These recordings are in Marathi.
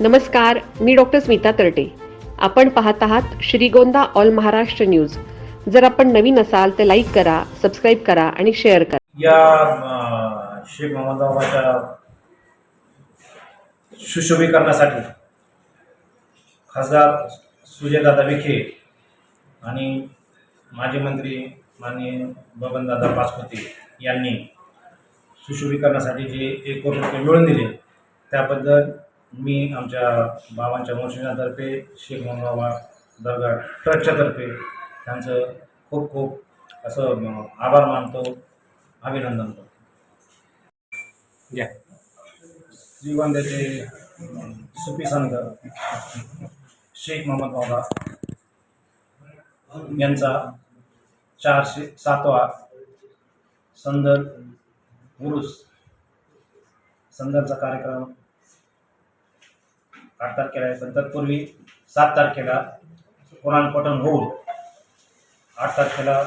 नमस्कार मी डॉक्टर स्मिता तरटे. आपण पाहत आहात श्रीगोंदा ऑल महाराष्ट्र न्यूज. जर आपण नवीन असाल तर लाईक करा सबस्क्राईब करा आणि शेअर करा. या अं, शेख मोहम्मद सुशोभीकरणासाठी खासदार सुजयदादा विखे आणि माजी मंत्री माननीय बबनदादा पाचपुते यांनी सुशोभीकरणासाठी जे एक कोटी रुपये मिळून दिले त्याबद्दल मी आमच्या बाबांच्या मोर्शिनातर्फे शेख मोहम्मद बाबा दर्गा ट्रस्टच्या तर्फे त्यांचं खूप खूप असं आभार मानतो अभिनंदन करतो. या. श्रीगोंद्याचे सुफी संत शेख मोहम्मद बाबा यांचा चारशे सातवा संदर उरुस संदरचा कार्यक्रम आठ तारखेला आहे. पण तत्पूर्वी सात तारखेला कुराण पठण होऊन आठ तारखेला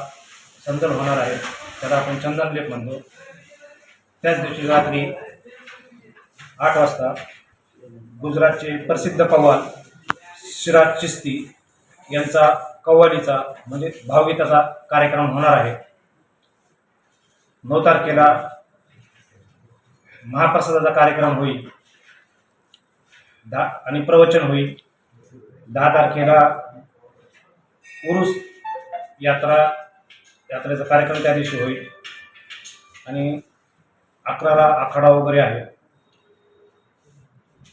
संदल होणार आहे. त्याला आपण चंदन लेप म्हणतो. त्याच दिवशी रात्री आठ वाजता गुजरातचे प्रसिद्ध कव्वाल शिराज चिस्ती यांचा कव्वालीचा म्हणजे भावगीताचा कार्यक्रम होणार आहे. नऊ तारखेला महाप्रसादाचा कार्यक्रम होईल. दहा आणि प्रवचन होईल. दहा तारखेला उरुस यात्रा यात्रेचा कार्यक्रम त्या दिवशी होईल. आणि अकराला आखाडा वगैरे आहे.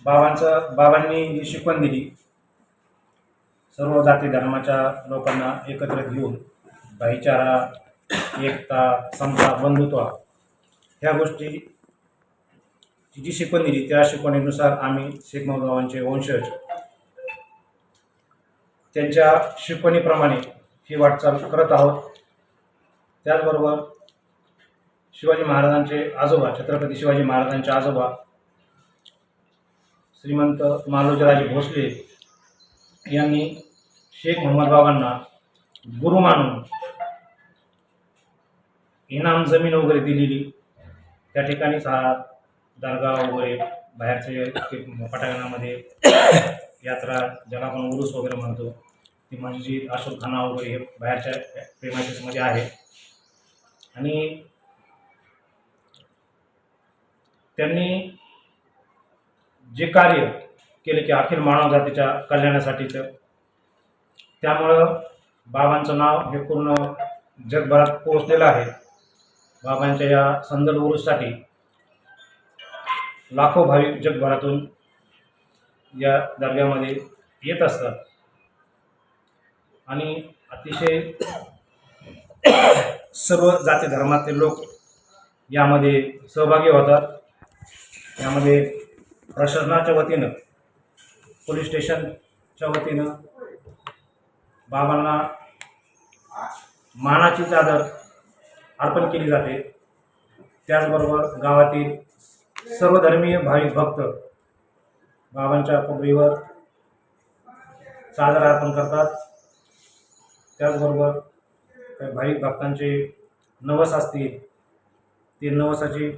बाबांचं बाबांनी जी शिकवण दिली सर्व जाती धर्माच्या लोकांना एकत्र घेऊन भाईचारा एकता समता बंधुत्व ह्या गोष्टी ती जी शिकवण दिली. त्या शिकवणीनुसार आम्ही शेख महमूद बाबांचे वंशज. त्यांच्या शिकवणीप्रमाणे ही वाटचाल करत आहोत. त्याचबरोबर शिवाजी महाराजांचे आजोबा छत्रपती शिवाजी महाराजांचे आजोबा श्रीमंत मालोजीराजे भोसले यांनी शेख मोहम्मद बाबांना गुरु मानून इनाम जमीन वगैरे दिलेली. त्या ठिकाणीच हा दर्गा वगैरे बाहेरचे पटांगणामध्ये यात्रा ज्याला आपण उरूस वगैरे म्हणतो ती मस्जिद अशोकखाना वगैरे हे बाहेरच्या प्रेमाचेसमध्ये आहे. आणि त्यांनी जे कार्य केले की अखिल मानवजातीच्या कल्याणासाठीचं त्यामुळं बाबांचं नाव हे पूर्ण जगभरात पोहोचलेलं आहे. बाबांच्या या संदल उरुससाठी लाखो भाविक जगभरातून या दर्ग्यामध्ये येत असतात. आणि अतिशय सर्व जाती धर्मातील लोक यामध्ये सहभागी होतात. यामध्ये प्रशासनाच्या वतीनं पोलीस स्टेशनच्या वतीनं बाबांना मानाची चादर अर्पण केली जाते. त्याचबरोबर गावातील सर्वधर्मीय भाविक भक्त बाबांच्या कोपरीवर चादर अर्पण करतात. त्याचबरोबर काही भाविक भक्तांचे नवस असतील ते नवसाची